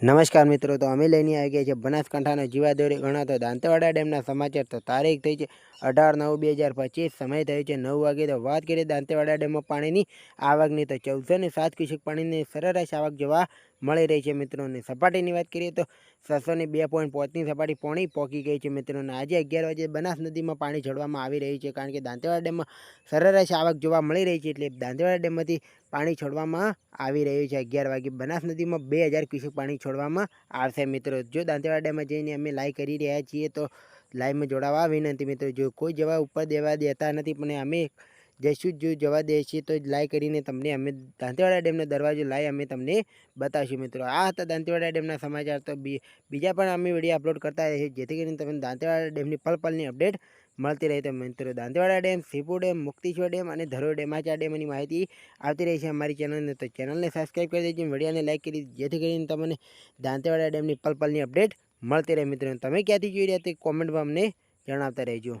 નમસ્કાર મિત્રો, તો અમે લઈને આવી ગયા છે બનાસકાંઠાનો જીવાદોરી ગણાતો દાંતેવાડા ડેમના સમાચાર. તો તારીખ થઈ છે અઢાર નવ બે હજાર પચીસ, સમય થયો છે નવ વાગે. તો વાત કરીએ દાંતેવાડા ડેમમાં પાણીની આવકની. તો ચૌદસો ને સાત ક્યુસેક પાણીની સરેરાશ આવક જોવા મળી રહી છે મિત્રોને સપાટીની વાત કરીએ તો છસોની બે પોઈન્ટ પોતની સપાટી પોણી પોકી ગઈ છે મિત્રોને આજે અગિયાર વાગે બનાસ નદીમાં પાણી છોડવામાં આવી રહ્યું છે કારણ કે દાંતેવાડા ડેમમાં સરેરાશ આવક જોવા મળી રહી છે એટલે દાંતેવાડા ડેમમાંથી પાણી છોડવામાં આવી રહ્યું છે. અગિયાર વાગે બનાસ નદીમાં બે હજાર ક્યુસેક પાણી છોડવામાં આવશે મિત્રો. જો દાંતેવાડા ડેમમાં જઈને અમે લાઈ કરી રહ્યા છીએ તો લાઈવમાં જોડાવા વિનંતી મિત્રો. જો કોઈ જવા ઉપર દેવા દેતા નથી પણ અમે જઈશું જ જવા દે છીએ તો લાઈ કરીને તમને અમે દાંતેવાડા ડેમનો દરવાજો લાઈ અમે તમને બતાવીશું મિત્રો. આ હતા દાંતેવાડા ડેમના સમાચાર. તો બીજા પણ અમે વીડિયો અપલોડ કરતા રહીએ જેથી કરીને તમને દાંતેવાડા ડેમની પલ પલની અપડેટ મળતી રહે. તો મિત્રો, Dantiwada dam Sipu dam, Mukteshwar dam અને ધરોઈ ડેમ, આ ચાર ડેમની માહિતી આવતી રહી છે અમારી ચેનલને. તો ચેનલને સબસ્ક્રાઈબ કરી દેજો, વિડીયોને લાઈક કરી જેથી કરીને તમને દાંતેવાડા ડેમની પલ પલની અપડેટ મળતી રહે. મિત્રો, તમે ક્યાંથી જોઈ રહ્યા તે કોમેન્ટમાં અમને જણાવતા રહેજો.